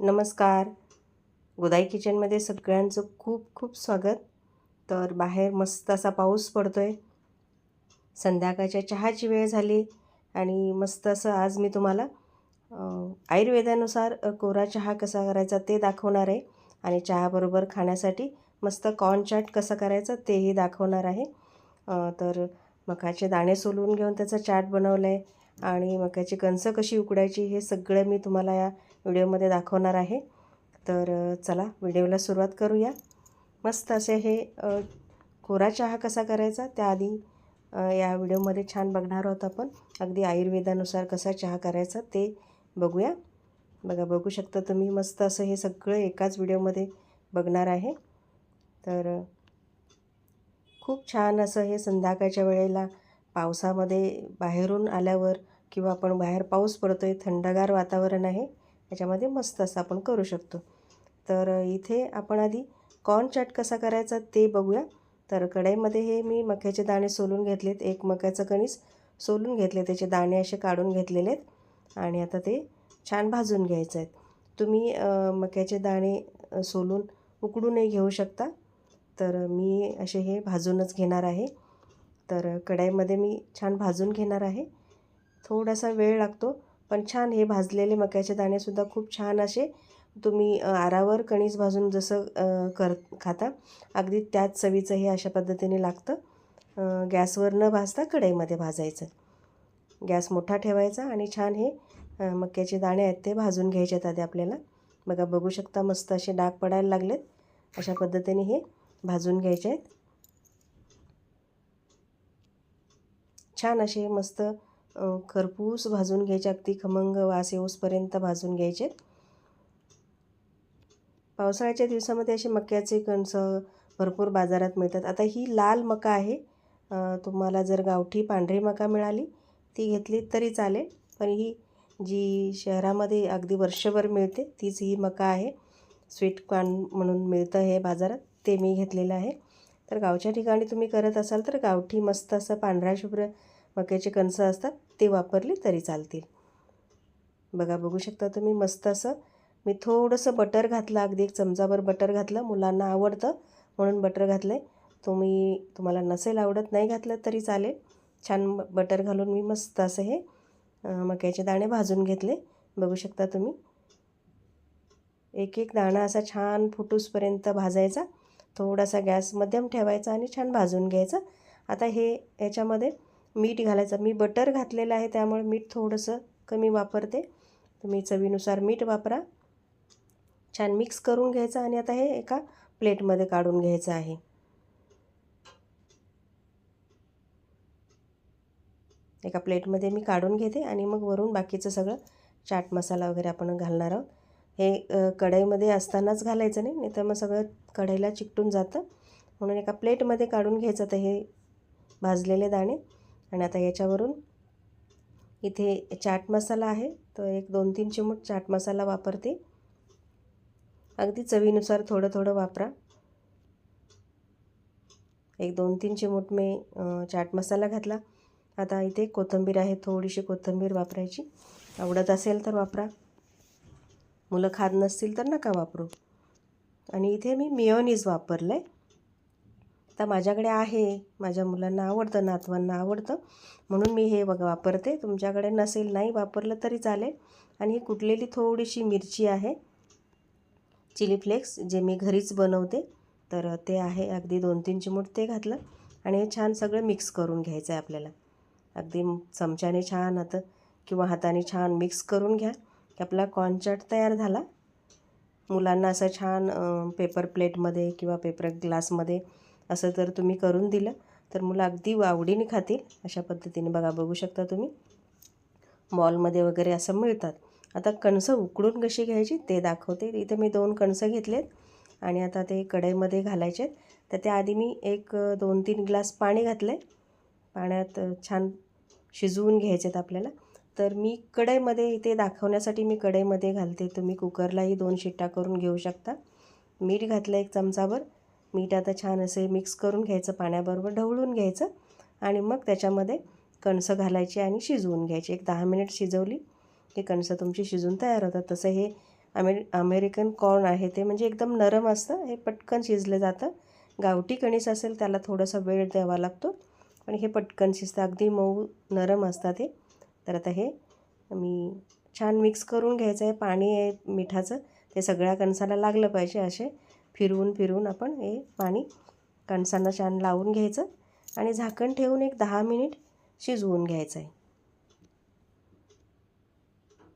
नमस्कार. गोदाई किचनमध्ये सगळ्यांचं खूप खूप स्वागत. तर बाहेर मस्त असा पाऊस पडतो आहे संध्याकाळच्या चहाची वेळ झाली आणि मस्त असं आज मी तुम्हाला आयुर्वेदानुसार कोरा चहा कसा करायचा ते दाखवणार आहे. आणि चहाबरोबर खाण्यासाठी मस्त कॉर्न चाट कसा करायचा तेही दाखवणार आहे. तर मकाचे दाणे सोलून घेऊन त्याचा चाट बनवलं आहे आणि मकाची कणसं कशी उकडायची हे सगळं मी तुम्हाला या व्हिडिओमध्ये दाखवणार आहे. तर चला व्हिडिओला सुरुवात करूया. मस्त असे हे कोरा चहा कसा करायचा त्याआधी या व्हिडिओमध्ये छान बघणार आहोत आपण. अगदी आयुर्वेदानुसार कसा चहा करायचा ते बघूया. बघा बघू शकता तुम्ही मस्त असं हे सगळं एकाच व्हिडिओमध्ये बघणार आहे. तर खूप छान असं हे संध्याकाळच्या वेळेला पावसामध्ये बाहेरून आल्यावर किंवा आपण बाहेर पाऊस पडतो आहे थंडगार वातावरण आहे. याच्यामध्ये मस्त असं आपण करू शकतो. तर इथे आपण आधी कॉर्न चाट कसा करायचा ते बघूया. तर कढईमध्ये हे मी मक्याचे दाणे सोलून घेतलेत. एक मक्याचं कणीस सोलून घेतले त्याचे दाणे असे काढून घेतलेले आहेत. आणि आता ते छान भाजून घ्यायचं आहेत. तुम्ही मक्याचे दाणे सोलून उकडूनही घेऊ शकता. तर मी असे हे भाजूनच घेणार आहे. तर कढईमध्ये मी छान भाजून घेणार आहे. थोडासा वेळ लागतो. पण छान हे भाजलेले मक्याचे दाणेसुद्धा खूप छान असे तुम्ही आरावर कणीस भाजून जसं कर खाता अगदी त्याच चवीचं हे अशा पद्धतीने लागतं. गॅसवर न भाजता कढईमध्ये भाजायचं. गॅस मोठा ठेवायचा आणि छान हे मक्याचे दाणे आहेत ते भाजून घ्यायचे आहेत आधी आपल्याला. बघा बघू शकता मस्त असे डाग पडायला लागलेत. अशा पद्धतीने हे भाजून घ्यायचे आहेत. छान असे मस्त खरपूस भाजून घ्यायचे अगदी खमंग वास येऊसपर्यंत भाजून घ्यायचे. पावसाळ्याच्या दिवसामध्ये असे मक्याचे कणस भरपूर बाजारात मिळतात. आता ही लाल मका आहे. तुम्हाला जर गावठी पांढरी मका मिळाली ती घेतली तरी चालेल. पण ही जी शहरामध्ये अगदी वर्षभर मिळते तीच ही मका आहे. स्वीट कॉर्न म्हणून मिळतं हे बाजारात ते मी घेतलेलं आहे. तर गावच्या ठिकाणी तुम्ही करत असाल तर गावठी मस्त असं पांढरा शुभ्र मक्याचे कणसं असतात ते वापरले तरी चालतील. बघा बघू शकता तुम्ही मस्त असं. मी थोडंसं बटर घातलं अगदी एक चमचाभर बटर घातलं. मुलांना आवडतं म्हणून बटर घातलं आहे तुम्ही तुम्हाला नसेल आवडत नाही घातलं तरी चालेल. छान बटर घालून मी मस्त असं हे मक्याचे दाणे भाजून घेतले. बघू शकता तुम्ही. एक एक दाणा असा छान फुटूसपर्यंत भाजायचा. थोडासा गॅस मध्यम ठेवायचा आणि छान भाजून घ्यायचा. आता हे याच्यामध्ये मीठ घालायचं. मी बटर घातलेलं आहे त्यामुळे मीठ थोडंसं कमी वापरते. तुम्ही चवीनुसार मीठ वापरा. छान मिक्स करून घ्यायचं आणि आता हे एका प्लेटमध्ये काढून घ्यायचं आहे. एका प्लेटमध्ये मी काढून घेते आणि मग वरून बाकीचं सगळं चाट मसाला वगैरे आपण घालणार आहोत. हे कढईमध्ये असतानाच घालायचं नाही नाही तर मग सगळं कढईला चिकटून जातं. म्हणून एका प्लेटमध्ये काढून घ्यायचं तर हे भाजलेले दाणे आणि आता याच्यावरून इथे चाट मसाला आहे. तर एक दोन तीन चिमूट चाट मसाला वापरते. अगदी चवीनुसार थोडं थोडं वापरा. एक दोन तीन चिमूट मी चाट मसाला घातला. आता इथे कोथिंबीर आहे थोडीशी कोथिंबीर वापरायची. आवडत असेल तर वापरा. मुलं खात नसतील तर नका वापरू. आणि इथे मी मिओनीज वापरलं आहे आता माझ्याकडे आहे. माझ्या मुलांना आवडतं नातवांना आवडतं. म्हणून मी हे बघा वापरते. तुमच्याकडे नसेल नाही वापरलं तरी चालेल. आणि ही कुटलेली थोडीशी मिरची आहे. चिली फ्लेक्स जे मी घरीच बनवते. तर ते आहे. अगदी दोन तीन चिमूट ते घातलं. आणि हे छान सगळं मिक्स करून घ्यायचं आहे आपल्याला. अगदी चमच्याने छान आता किंवा हाताने छान मिक्स करून घ्या. की आपला कॉर्नचाट तयार झाला. मुलांना असं छान पेपर प्लेटमध्ये किंवा पेपर ग्लासमध्ये असं जर तुम्ही करून दिलं. तर मुलं अगदी आवडीने खातील. अशा पद्धतीने बघा बघू शकता तुम्ही. मॉलमध्ये वगैरे असं मिळतात. आता कणसं उकडून कशी घ्यायची ते दाखवते. इथे मी दोन कणसं घेतलेत आणि आता ते कढईमध्ये घालायचे आहेत. तर त्याआधी मी एक दोन तीन ग्लास पाणी घातलं आहे पाण्यात छान शिजवून घ्यायचे आहेत आपल्याला. तर मी कढईमध्ये इथे दाखवण्यासाठी मी कढईमध्ये घालते. तुम्ही कुकरलाही दोन शिट्टा करून घेऊ शकता. मीठ घातलं एक चमचाभर. मीठ आता छान असे मिक्स करून घ्यायचं पाण्याबरोबर ढवळून घ्यायचं आणि मग त्याच्यामध्ये कणसं घालायची आणि शिजवून घ्यायची. एक दहा मिनिट शिजवली की कणसं तुमची शिजून तयार होतात. तसं हे अमे अमेरिकन कॉर्न आहे ते म्हणजे एकदम नरम असतं. हे पटकन शिजलं जातं. गावठी कणीस असेल त्याला थोडासा वेळ द्यावा लागतो. पण हे पटकन शिजतं. अगदी मऊ नरम असतात हे. तर आता हे मी छान मिक्स करून घ्यायचं आहे. पाणी आहे मिठाचं. ते सगळ्या कणसाला लागलं पाहिजे असे. फिरवून फिरवून आपण हे पाणी कणसांना छान लावून घ्यायचं आणि झाकण ठेवून एक दहा मिनिट शिजवून घ्यायचं आहे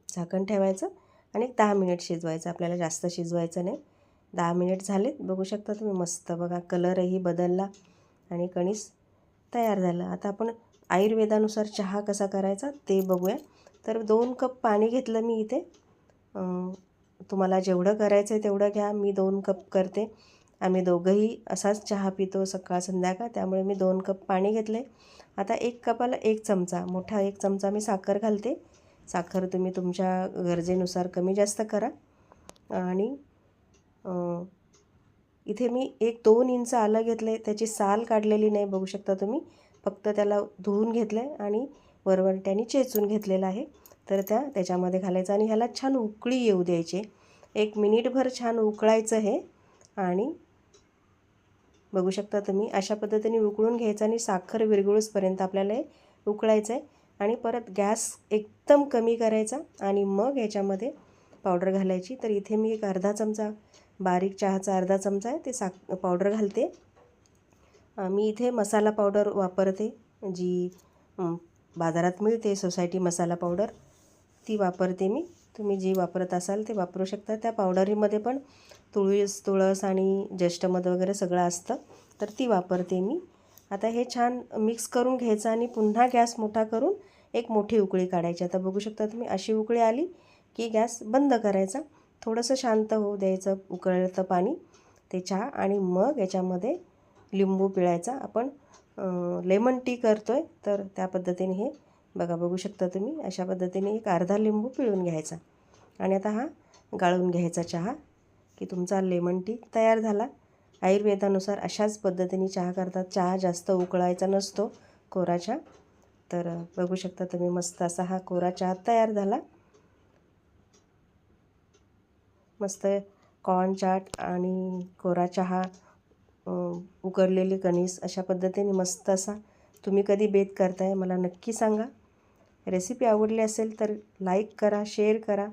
झाकण ठेवायचं आणि एक दहा मिनिट शिजवायचं. आपल्याला जास्त शिजवायचं नाही. दहा मिनिट झालेत बघू शकता तुम्ही मस्त बघा कलरही बदलला आणि कणीस तयार झालं. आता आपण आयुर्वेदानुसार चहा कसा करायचा ते बघूया. तर दोन कप पाणी घेतलं मी इथे. तुम्हाला जेवढं करायचं आहे तेवढं घ्या. मी दोन कप करते. आम्ही दोघंही असाच चहा पितो सकाळ संध्याकाळ. त्यामुळे मी दोन कप पाणी घेतले आता एक कपाला एक चमचा. मोठा एक चमचा मी साखर घालते. साखर तुम्ही तुमच्या गरजेनुसार कमी जास्त करा. आणि इथे मी एक दोन इंच आलं घेतलं आहे त्याची साल काढलेली नाही बघू शकता तुम्ही. फक्त त्याला धुवून घेतलं आहे आणि वरवरट्याने चेचून घेतलेलं आहे. तर त्या त्याच्यामध्ये घालायचं आणि ह्याला छान उकळी येऊ द्यायची. एक मिनिटभर छान उकळायचं हे. आणि बघू शकता तुम्ही अशा पद्धतीने उकळून घ्यायचं आणि साखर विरघळूसपर्यंत आपल्याला हे उकळायचं आहे आणि परत गॅस एकदम कमी करायचा आणि मग ह्याच्यामध्ये पावडर घालायची. तर इथे मी एक अर्धा चमचा बारीक चहाचा अर्धा चमचा आहे ते साख पावडर घालते. मी इथे मसाला पावडर वापरते जी बाजारात मिळते सोसायटी मसाला पावडर. ती वापरते मी. तुम्ही जी वापरत असाल ते वापरू शकता. त्या पावडरीमध्ये पण तुळस तुळस आणि ज्येष्ठमध वगैरे सगळं असतं तर ती वापरते मी. आता हे छान मिक्स करून घ्यायचं आणि पुन्हा गॅस मोठा करून एक मोठी उकळी काढायची. आता बघू शकता तुम्ही अशी उकळी आली की गॅस बंद करायचा. थोडंसं शांत होऊ द्यायचं उकळतं पाणी ते चहा आणि मग याच्यामध्ये लिंबू पिळायचा. आपण लेमन टी करतो आहे तर त्या पद्धतीने हे बघा बघू शकता तुम्ही अशा पद्धतीने एक अर्धा लिंबू पिळून घ्यायचा. आणि आता हा गाळून घ्यायचा चहा की तुमचा लेमन टी तयार झाला. आयुर्वेदानुसार अशाच पद्धतीने चहा करतात. चहा जास्त उकळायचा नसतो कोरा चहा तर बघू शकता तुम्ही मस्त असा हा कोरा चहा तयार झाला. मस्त कॉर्न चाट आणि कोरा चहा उकडलेली कणीस अशा पद्धतीने मस्त असा. तुम्ही कधी बेत करताय मला नक्की सांगा. रेसिपी आवडली असेल तर लाईक करा शेअर करा.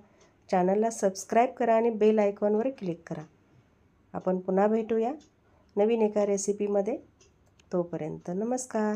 चॅनलला सबस्क्राईब करा आणि बेल आयकॉनवर क्लिक करा. आपण पुन्हा भेटूया नवीन एका रेसिपीमध्ये. तोपर्यंत नमस्कार.